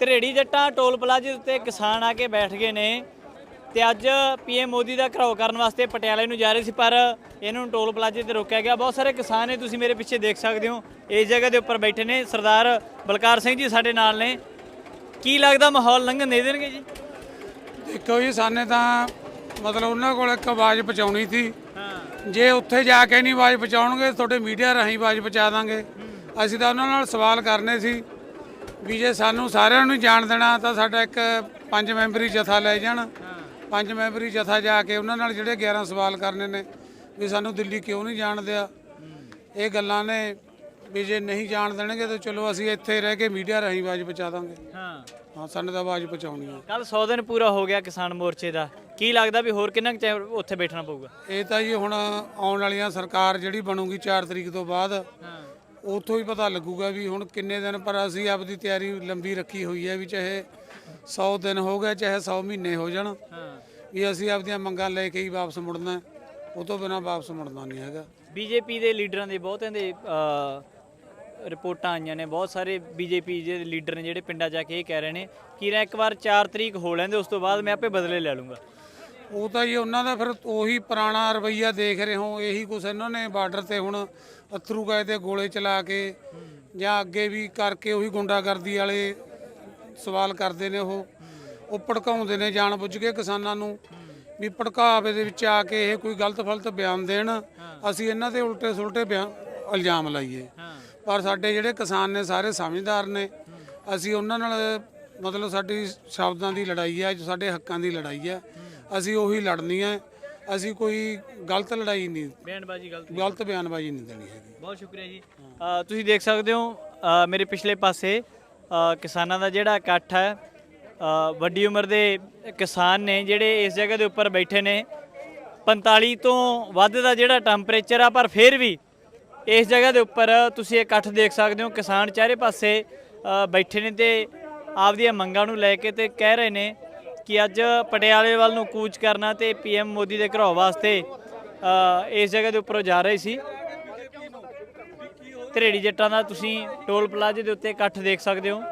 ਧਰੇੜੀ ਜੱਟਾਂ ਟੋਲ ਪਲਾਜ਼ੇ ਉੱਤੇ ਕਿਸਾਨ ਆ ਕੇ ਬੈਠ ਗਏ ਨੇ ਤੇ ਅੱਜ ਪੀਐਮ ਮੋਦੀ ਦਾ ਘਰਾਓ ਕਰਨ ਵਾਸਤੇ ਪਟਿਆਲੇ ਨੂੰ ਜਾ ਰਹੇ ਸੀ ਪਰ ਇਹਨਾਂ ਨੂੰ ਟੋਲ ਪਲਾਜ਼ੇ ਤੇ ਰੋਕਿਆ ਗਿਆ। ਬਹੁਤ ਸਾਰੇ ਕਿਸਾਨ ਨੇ ਤੁਸੀਂ ਮੇਰੇ ਪਿੱਛੇ ਦੇਖ ਸਕਦੇ ਹੋ ਇਸ ਜਗ੍ਹਾ ਦੇ ਉੱਪਰ ਬੈਠੇ ਨੇ। ਸਰਦਾਰ ਬਲਕਾਰ ਸਿੰਘ ਜੀ ਸਾਡੇ ਨਾਲ ਨੇ। ਕੀ ਲੱਗਦਾ ਮਾਹੌਲ ਲੰਘਣ ਦੇ ਦੇਣਗੇ ਜੀ? ਦੇਖੋ ਜੀ ਸਾਨੇ ਤਾਂ ਮਤਲਬ ਉਹਨਾਂ ਕੋਲ ਇੱਕ ਆਵਾਜ਼ ਪਹੁੰਚਾਉਣੀ ਸੀ। ਜੇ ਉੱਥੇ ਜਾ ਕੇ ਨਹੀਂ ਆਵਾਜ਼ ਪਹੁੰਚਾਉਣਗੇ ਤੁਹਾਡੇ ਮੀਡੀਆ ਰਾਹੀਂ ਆਵਾਜ਼ ਪਹੁੰਚਾ ਦਾਂਗੇ। ਅਸੀਂ ਤਾਂ ਉਹਨਾਂ ਨਾਲ ਸਵਾਲ ਕਰਨੇ ਸੀ ਵੀ ਜੇ ਸਾਨੂੰ ਸਾਰਿਆਂ ਨੂੰ ਹੀ ਜਾਣ ਦੇਣਾ ਤਾਂ ਸਾਡਾ ਇੱਕ ਪੰਜ ਮੈਂਬਰੀ ਜਥਾ ਲੈ ਜਾਣ। ਪੰਜ ਮੈਂਬਰੀ ਜਥਾ ਜਾ ਕੇ ਉਹਨਾਂ ਨਾਲ ਜਿਹੜੇ 11 ਸਵਾਲ ਕਰਨੇ ਨੇ ਵੀ ਸਾਨੂੰ ਦਿੱਲੀ ਕਿਉਂ ਨਹੀਂ ਜਾਣ ਦਿਆ? ਇਹ ਗੱਲਾਂ ਨੇ ਵੀ ਜੇ ਨਹੀਂ ਜਾਣ ਦੇਣਗੇ ਤਾਂ ਚਲੋ ਅਸੀਂ ਇੱਥੇ ਰਹਿ ਕੇ ਮੀਡੀਆ ਰਾਹੀਂ ਆਵਾਜ਼ ਪਹੁੰਚਾ ਦਾਂਗੇ। ਹਾਂ। ਹਾਂ ਸਾਨੂੰ ਤਾਂ ਆਵਾਜ਼ ਪਹੁੰਚਾਉਣੀ ਆ। ਕੱਲ 100 ਦਿਨ ਪੂਰਾ ਹੋ ਗਿਆ ਕਿਸਾਨ ਮੋਰਚੇ ਦਾ। ਕੀ ਲੱਗਦਾ ਵੀ ਹੋਰ ਕਿੰਨਾ ਕੁ ਟਾਈਮ ਉੱਥੇ ਬੈਠਣਾ ਪਊਗਾ? ਇਹ ਤਾਂ ਜੀ ਹੁਣ ਆਉਣ ਵਾਲੀਆਂ ਸਰਕਾਰ ਜਿਹੜੀ ਬਣੂਗੀ 4 ਤਰੀਕ ਤੋਂ ਬਾਅਦ ਹਾਂ। ਉਥੋਂ ਹੀ ਪਤਾ ਲੱਗੂਗਾ ਵੀ ਹੁਣ ਕਿੰਨੇ ਦਿਨ ਪਰ ਅਸੀਂ ਆਪਦੀ ਤਿਆਰੀ ਲੰਬੀ ਰੱਖੀ ਹੋਈ ਹੈ ਵੀ ਚਾਹੇ 100 ਦਿਨ ਹੋ ਗਏ ਚਾਹੇ 100 ਮਹੀਨੇ ਹੋ ਜਾਣ ਵੀ ਅਸੀਂ ਆਪਦੀਆਂ ਮੰਗਾਂ ਲੈ ਕੇ ਹੀ ਵਾਪਸ ਮੁੜਨਾ ਉਹ ਤੋਂ ਬਿਨਾ ਵਾਪਸ ਮੁੜਨਾ ਨਹੀਂ ਹੈਗਾ। ਬੀਜੇਪੀ ਦੇ ਲੀਡਰਾਂ ਦੇ ਬਹੁਤਿਆਂ ਦੇ ਅ, ਰਿਪੋਰਟਾਂ ਆਈਆਂ ਨੇ। ਬਹੁਤ ਸਾਰੇ ਬੀਜੇਪੀ ਦੇ ਲੀਡਰ ਨੇ ਜਿਹੜੇ ਪਿੰਡਾਂ ਜਾ ਕੇ ਇਹ ਕਹਿ ਰਹੇ ਨੇ ਕਿ ਨਾ ਇੱਕ ਵਾਰ 4 ਤਰੀਕ ਹੋ ਲੈਂਦੇ ਉਸ ਤੋਂ ਬਾਅਦ ਮੈਂ ਆਪੇ ਬਦਲੇ ਲੈ ਲੂੰਗਾ। ਉਹ ਤਾਂ ਜੀ ਉਹਨਾਂ ਦਾ ਫਿਰ ਉਹੀ ਪੁਰਾਣਾ ਰਵਈਆ ਦੇਖ ਰਹੇ ਹੋ ਇਹੀ ਕੁਛ ਇਹਨਾਂ ਨੇ ਬਾਰਡਰ ਤੇ ਹੁਣ ਅਥਰੂ ਗਏ ਤੇ ਗੋਲੇ ਚਲਾ ਕੇ ਜਾਂ ਅੱਗੇ ਵੀ ਕਰਕੇ ਉਹੀ ਗੁੰਡਾਗਰਦੀ ਵਾਲੇ ਸਵਾਲ ਕਰਦੇ ਨੇ ਉਹ। ਉਹ ਭੜਕਾਉਂਦੇ ਨੇ ਜਾਣ ਬੁੱਝ ਕੇ ਕਿਸਾਨਾਂ ਨੂੰ ਵੀ ਭੜਕਾਵੇ ਦੇ ਵਿੱਚ ਆ ਕੇ ਇਹ ਕੋਈ ਗਲਤ ਫਲਤ ਬਿਆਨ ਦੇਣ ਅਸੀਂ ਇਹਨਾਂ ਦੇ ਉਲਟੇ ਸੁਲਟੇ ਬਿਆਨ ਇਲਜ਼ਾਮ ਲਾਈਏ। ਪਰ ਸਾਡੇ ਜਿਹੜੇ ਕਿਸਾਨ ਨੇ ਸਾਰੇ ਸਮਝਦਾਰ ਨੇ ਅਸੀਂ ਉਹਨਾਂ ਨਾਲ ਮਤਲਬ ਸਾਡੀ ਸ਼ਬਦਾਂ ਦੀ ਲੜਾਈ ਹੈ ਸਾਡੇ ਹੱਕਾਂ ਦੀ ਲੜਾਈ ਹੈ। ਅਸੀਂ ਉਹੀ ਲੜਨੀ ਹੈ ਅਸੀਂ ਕੋਈ ਗਲਤ ਲੜਾਈ ਨਹੀਂ ਬਿਆਨਬਾਜ਼ੀ ਗਲਤ ਗਲਤ ਬਿਆਨਬਾਜ਼ੀ ਨਹੀਂ ਦੇਣੀ ਹੈਗੀ। ਬਹੁਤ ਸ਼ੁਕਰੀਆ ਜੀ। ਅ, ਤੁਸੀਂ ਦੇਖ ਸਕਦੇ ਹੋ ਅ, ਮੇਰੇ ਪਿਛਲੇ ਪਾਸੇ ਅ, ਕਿਸਾਨਾਂ ਦਾ ਜਿਹੜਾ ਇਕੱਠ ਹੈ ਅ, ਵੱਡੀ ਉਮਰ ਦੇ ਕਿਸਾਨ ਨੇ ਜਿਹੜੇ ਇਸ ਜਗ੍ਹਾ ਦੇ ਉੱਪਰ ਬੈਠੇ ਨੇ 45 ਤੋਂ ਵੱਧ ਦਾ ਜਿਹੜਾ ਟੈਂਪਰੇਚਰ ਆ ਪਰ ਫਿਰ ਵੀ ਇਸ ਜਗ੍ਹਾ ਦੇ ਉੱਪਰ ਤੁਸੀਂ ਇਕੱਠ ਦੇਖ ਸਕਦੇ ਹੋ ਕਿਸਾਨ ਚਾਰੇ ਪਾਸੇ ਅ, ਬੈਠੇ ਨੇ ਤੇ ਆਪਦੀਆਂ ਮੰਗਾਂ ਨੂੰ ਲੈ ਕੇ ਤੇ ਕਹਿ ਰਹੇ ਨੇ ਕਿ ਅੱਜ ਪਟਿਆਲੇ ਵੱਲ ਨੂੰ ਕੂਚ ਕਰਨਾ ਤੇ ਪੀਐਮ ਮੋਦੀ ਦੇ ਘਰੋਂ ਵਾਸਤੇ ਇਸ ਜਗ੍ਹਾ ਦੇ ਉੱਪਰੋਂ ਜਾ ਰਹੇ ਸੀ। ਧਰੇੜੀ ਜੱਟਾਂ ਦਾ ਤੁਸੀਂ ਟੋਲ ਪਲਾਜ਼ੇ ਦੇ ਉੱਤੇ ਇਕੱਠ ਦੇਖ ਸਕਦੇ ਹੋ।